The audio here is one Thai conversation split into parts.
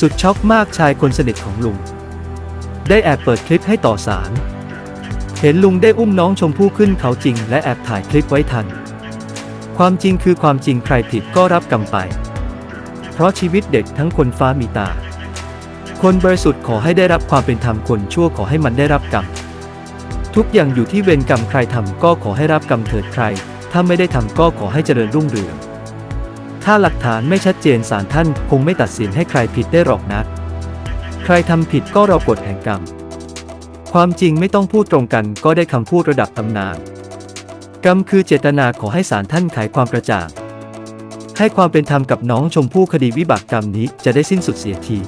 สุดช็อกมากชายคนสนิทของลุง ได้แอบเปิดคลิปให้ต่อสาร เห็นลุงได้อุ้มน้องชมพู่ขึ้นเขาจริง และแอบถ่ายคลิปไว้ทัน ความจริงคือความจริงใครผิดก็รับกรรมไป เพราะชีวิตเด็กทั้งคนฟ้ามีตา คนบริสุทธิ์ขอให้ได้รับความเป็นธรรมคนชั่วขอให้มันได้รับกรรมทุกอย่างอยู่ที่เวรกรรมใครทำก็ขอให้รับกรรมเถิดใคร ถ้าไม่ได้ทำก็ขอให้เจริญรุ่งเรือง ถ้าหลักฐานไม่ชัดเจนศาลท่านคงไม่ตัดสินให้ใครผิดได้หรอกนะ ใครทำผิดก็รอกฎแห่งกรรม ความจริงไม่ต้องพูดตรงกันก็ได้คำพูดระดับตำนาน กรรมคือเจตนาขอให้ศาลท่านไขความกระจ่าง ให้ความเป็นธรรมกับน้องชมพู่คดีวิบากกรรมนี้จะได้สิ้นสุดเสียที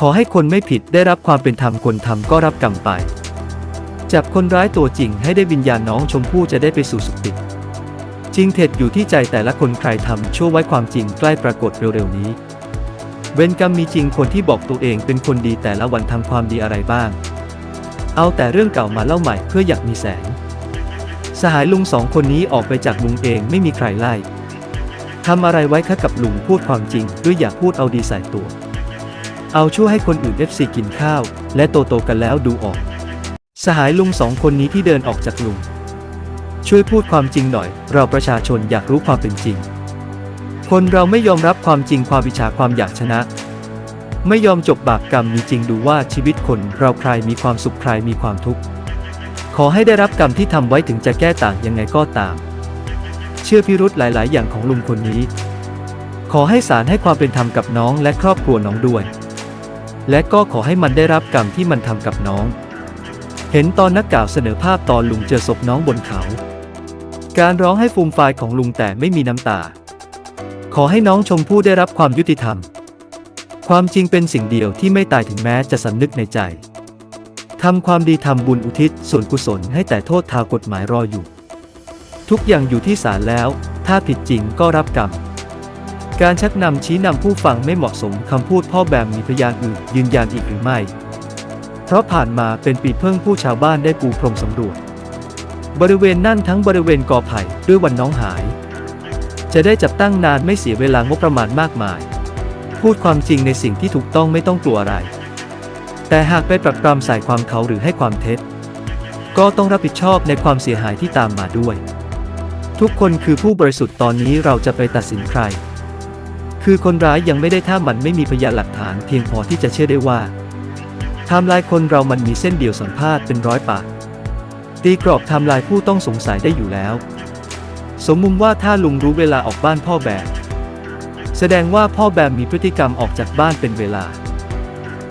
ขอให้คนไม่ผิดได้รับความเป็นธรรมคนทำก็รับกรรมไป จับคนร้ายตัวจริงให้ได้วิญญาณน้องชมพู่จะได้ไปสู่สุคติ ริงเท็จอยู่ที่ใจแต่ละคนใครทำชั่วไว้ความจริงใกล้ปรากฏเร็วๆนี้ เวรกรรมมีจริงคนที่บอกตัวเองเป็นคนดีแต่ละวันทำความดีอะไรบ้าง เอาแต่เรื่องเก่ามาเล่าใหม่เพื่ออยากมีแสง สหายลุงสองคนนี้ออกไปจากลุงเองไม่มีใครไล่ทำอะไรไว้คะกับลุงพูดความจริงด้วยอยากพูดเอาดีใส่ตัว เอาช่วยให้คนอื่น FC กินข้าว และโตโตกันแล้วดูออก สหายลุงสองคนนี้ที่เดินออกจากลุง ช่วยพูดความจริงหน่อย เราประชาชนอยากรู้ความเป็นจริง คนเราไม่ยอมรับความจริงความวิชาความอยากชนะ ไม่ยอมจบบาปกรรมมีจริงดูว่าชีวิตคนเราใครมีความสุขใครมีความทุกข์ขอให้ได้รับกรรมที่ทำไว้ถึงจะแก้ต่างยังไงก็ตาม เชื่อพิรุธหลาย ๆ อย่างของลุงคนนี้ ขอให้ศาลให้ความเป็นธรรมกับน้องและครอบครัวน้องด้วย และก็ขอให้มันได้รับกรรมที่มันทำกับน้อง เห็นตอนนักข่าวเสนอภาพตอนลุงเจอศพน้องบนเขา การร้องให้ฟูมฟายของลุงแต่ไม่มีน้ำตา ขอให้น้องชมพู่ได้รับความยุติธรรม ความจริงเป็นสิ่งเดียวที่ไม่ตายถึงแม้จะสำนึกในใจทำความดีทำบุญอุทิศส่วนกุศลให้แต่โทษทางกฎหมายรออยู่ ทุกอย่างอยู่ที่ศาลแล้ว ถ้าผิดจริงก็รับกรรม การชักนำชี้นำผู้ฟังไม่เหมาะสมคำพูดพ่อแบมมีพยานอื่นยืนยันอีกหรือไม่ เพราะผ่านมาเป็นปีเพิ่งผู้ชาวบ้านได้ปูพรมสำรวจ บริเวณนั่นทั้งบริเวณกอไผ่ด้วยวันน้องหาย จะได้จับตั้งนานไม่เสียเวลางบประมาณมากมาย พูดความจริงในสิ่งที่ถูกต้องไม่ต้องกลัวอะไร แต่หากไปปรักปรำใส่ความเขาหรือให้ความเท็จ ก็ต้องรับผิดชอบในความเสียหายที่ตามมาด้วย ทุกคนคือผู้บริสุทธิ์ตอนนี้เราจะไปตัดสินใคร คือคนร้ายยังไม่ได้ถ้ามันไม่มีพยานหลักฐานเพียงพอที่จะเชื่อได้ว่าไทม์ไลน์คนเรามันมีเส้นเดียวสัมภาษณ์เป็นร้อยปาก ตีกรอบไทม์ไลน์ผู้ต้องสงสัยได้อยู่แล้ว สมมุติว่าถ้าลุงรู้เวลาออกบ้านพ่อแบมแสดงว่าพ่อแบมมีพฤติกรรมออกจากบ้านเป็นเวลา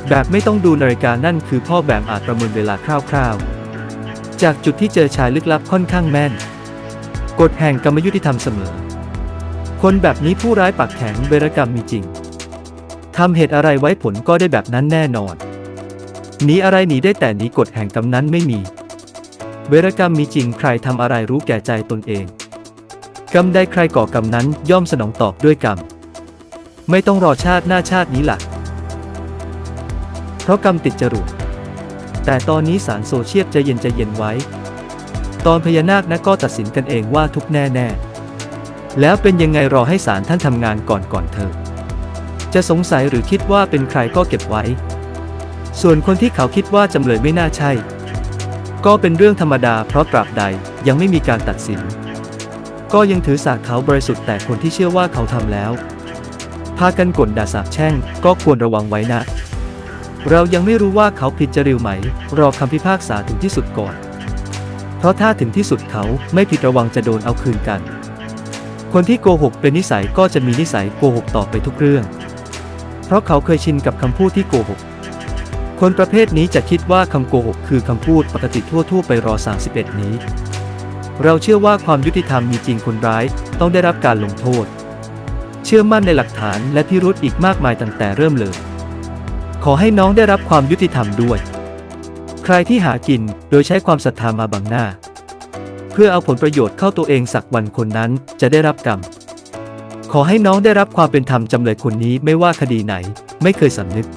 แบบไม่ต้องดูนาฬิกานั่นคือพ่อแบมอาจประเมินเวลาคร่าวๆ จากจุดที่เจอชายลึกลับค่อนข้างแม่น กฎแห่งกรรมยุติธรรมเสมอ คนแบบนี้ผู้ร้ายปากแข็งเวรกรรมมีจริงทำเหตุอะไรไว้ผลก็ได้แบบนั้นแน่นอนหนีอะไรหนีได้แต่หนีกฎแห่งกรรมนั้นไม่มี เวรกรรมมีจริงใครทำอะไรรู้แก่ใจตนเอง กรรมใดใครก่อกรรมนั้นย่อมสนองตอบด้วยกรรม ไม่ต้องรอชาติหน้าชาตินี้ละเพราะกรรมติดจรวดแต่ตอนนี้สารโซเชียลใจเย็นใจเย็นไว้ ตอนพญานาคนะก็ตัดสินกันเองว่าทุกแน่แน่แล้วเป็นยังไงรอให้ศาลท่านทำงานก่อนก่อนเธอ จะสงสัยหรือคิดว่าเป็นใครก็เก็บไว้ ส่วนคนที่เขาคิดว่าจำเลยไม่น่าใช่ ก็เป็นเรื่องธรรมดาเพราะตราบใดยังไม่มีการตัดสิน ก็ยังถือสาเขาบริสุทธิ์แต่คนที่เชื่อว่าเขาทำแล้ว พากันกลด่าสาบแช่ง ก็ควรระวังไว้นะ เรายังไม่รู้ว่าเขาผิดจริวไหม รอคำพิพากษาถึงที่สุดก่อน เพราะถ้าถึงที่สุดเขาไม่ผิดระวังจะโดนเอาคืนกัน คนที่โกหกเป็นนิสัยก็จะมีนิสัยโกหกต่อไปทุกเรื่อง เพราะเขาเคยชินกับคำพูดที่โกหก คนประเภทนี้จะคิดว่าคำโกหกคือคำพูดปกติทั่วๆไปรอ 31 นี้ เราเชื่อว่าความยุติธรรมมีจริงคนร้ายต้องได้รับการลงโทษ เชื่อมั่นในหลักฐานและพิรุธอีกมากมายตั้งแต่เริ่มเลย ขอให้น้องได้รับความยุติธรรมด้วย ใครที่หากินโดยใช้ความศรัทธามาบังหน้า เพื่อเอาผลประโยชน์เข้าตัวเองสักวันคนนั้นจะได้รับกรรมขอให้น้องได้รับความเป็นธรรมจำเลยคนนี้ไม่ว่าคดีไหน ไม่เคยสำนึก